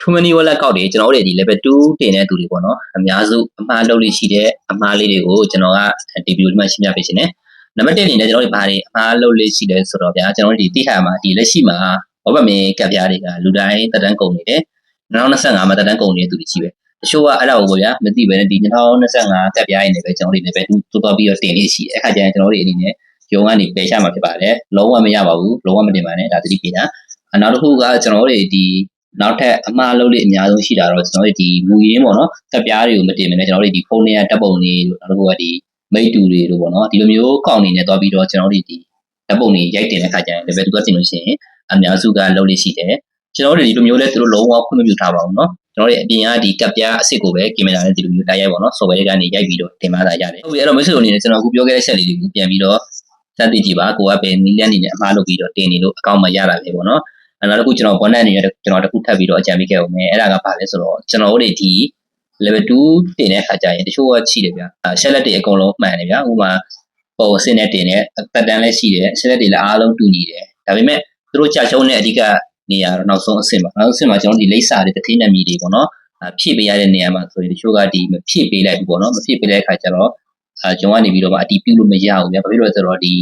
too many wallet ကောက်တွေကျွန်တော်တို့ဒီ level 2တင်တဲ့သူတွေပေါ့နော်အများစုအမှားလုပ်လို့ရှိတဲ့အမှားလေးတွေကိုကျွန်တော်ကဒီဗီဒီယိုဒီမှာရှင်းပြပေးရှင်တယ်နံပါတ်1အနေနဲ့ကျွန်တော်တို့ဘာတွေအမှားလုပ်လို့ရှိတယ်ဆိုတော့ဗျာကျွန်တော်တို့ဒီတိထားမှာဒီလက်ရှိမှာဘောပမင်းကပ်ပြားတွေကလူတိုင်းတက်တန်းကုန်နေတယ်2025မှာတက်တန်းကုန်နေတဲ့သူတွေရှိပဲတချို့ကအဲ့ဒါကိုပေါ့ဗျာမသိပဲနဲ့ဒီ2025ကပ်ပြားရင်းနေပဲကျွန်တော်တို့ level 2တိုးတော့ပြီးတော့တင်လေးရှိတယ်အခါကျရင်ကျွန်တော်တို့အနေနဲ့ရုံကနေပယ်ချမှာဖြစ်ပါတယ်လုံးဝမရပါဘူးလုံးဝမတင်ပါနဲ့ဒါသတိပေးတာအနောက်တစ်ခုကကျွန်တော်တို့ဒီ နောက်ထပ်အမှားလုပ်လေးအများဆုံးရှိတာတော့ကျွန်တော်တို့ဒီမူရင်းပေါ့နော်ကပ်ပြားတွေကိုမတင်မနဲ့ကျွန်တော်တို့ဒီဖုန်းတွေကတပ်ပုံတွေတို့နောက်တစ်ခုကဒီမိတ်တူတွေတို့ပေါ့နော်ဒီလိုမျိုးကောင်းနေနေတော့ပြီးတော့ကျွန်တော်တို့ဒီတပ်ပုံတွေရိုက်တင်တဲ့ခါကျရင် level 2ကတင်လို့ရှိရင်အများစုကလုပ်လေးရှိတယ်ကျွန်တော်တို့ဒီလိုမျိုးလဲသူတို့လုံးဝခွင့်မပြုထားပါဘူးနော်ကျွန်တော်တို့အပြင်ကဒီကပ်ပြားအစ်စ်ကိုပဲကင်မရာနဲ့ဒီလိုမျိုးတိုက်ရိုက်ပေါ့နော် software ကနေရိုက်ပြီးတော့တင်ပါတာရတယ်ဟုတ်ပြီအဲ့တော့မိတ်ဆွေတို့အနေနဲ့ကျွန်တော်အခုပြောခဲ့တဲ့ချက်လေးတွေကိုပြန်ပြီးတော့စမ်းသိကြည့်ပါကိုကပဲနီးလန်းနေနဲ့အမှားလုပ်ပြီးတော့တင်နေလို့အကောင့်မရတာလေပေါ့နော်အဲ နောက်တစ်ခုကျွန်တော် bonnet အနေနဲ့ကျွန်တော်တစ်ခုထပ်ပြီးတော့အကြံပေးခဲ့အောင်မယ်အဲ့ဒါကဘာလဲဆိုတော့ကျွန်တော်တို့တွေဒီ level 2တင်တဲ့အခါကျရင်တချို့ကရှိတယ်ဗျာရှက်လက်တွေအကုန်လုံးမှန်တယ်ဗျာဥပမာပုံအစင်းနဲ့တင်တဲ့တက်တန်းလည်းရှိတယ်ရှက်လက်တွေလည်းအားလုံးတူညီတယ်ဒါပေမဲ့သူတို့ကြာရှုံးတဲ့အဓိကနေရာတော့နောက်ဆုံးအဆင့်ပါနောက်ဆုံးအဆင့်မှာကျွန်တော်ဒီလိပ်စာတွေတတိနမီတွေပေါ့နော်ဖြည့်ပေးရတဲ့နေရာမှာဆိုရင်တချို့ကဒီမဖြည့်ပေးလိုက်ဘူးပေါ့နော်မဖြည့်ပေးတဲ့အခါကျတော့အဲကျွန်တော်ကနေပြီးတော့မှအတီးပြုလို့မရဘူးဗျာဘာဖြစ်လို့လဲဆိုတော့ဒီ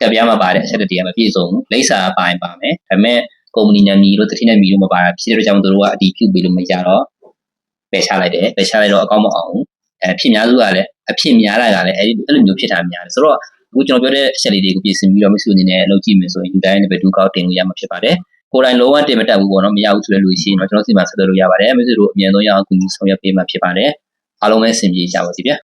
ကပ်ပြားမှာပါတဲ့အချက်တွေကမပြည့်စုံဘူးလိပ်စာပါရင်ပါမယ်ဒါပေမဲ့ ကုမ္ပဏီနာမည်တို့တတိနာမည်တို့မပါတာဖြစ်တဲ့ကြောင့်တို့ကအတီးပြုတ်ပေးလို့မရတော့ပယ်ချလိုက်တယ်ပယ်ချလိုက်တော့အကောင့်မအောင်ဘူးအဲဖြစ်များစုကလည်းအဖြစ်များတာကလည်းအဲဒီအဲ့လိုမျိုးဖြစ်တာများတယ်ဆိုတော့အခုကျွန်တော်ပြောတဲ့အချက်လေးတွေကိုပြင်ဆင်ပြီးတော့မရှိအနေနဲ့လုပ်ကြည့်မယ်ဆိုရင်လူတိုင်းနဲ့ပဲဒုကောက်တင်လို့ရမှာဖြစ်ပါတယ်ကိုယ်တိုင်လုံးဝတင်မတက်ဘူးပေါ့နော်မရဘူးဆိုတဲ့လူရှိရင်တော့ကျွန်တော်စီမှာဆက်သွယ်လို့ရပါတယ်မရှိတို့အမြန်ဆုံးရအောင်ကူညီဆောင်ရွက်ပေးမှာဖြစ်ပါတယ်အားလုံးပဲအဆင်ပြေကြပါစေဗျာ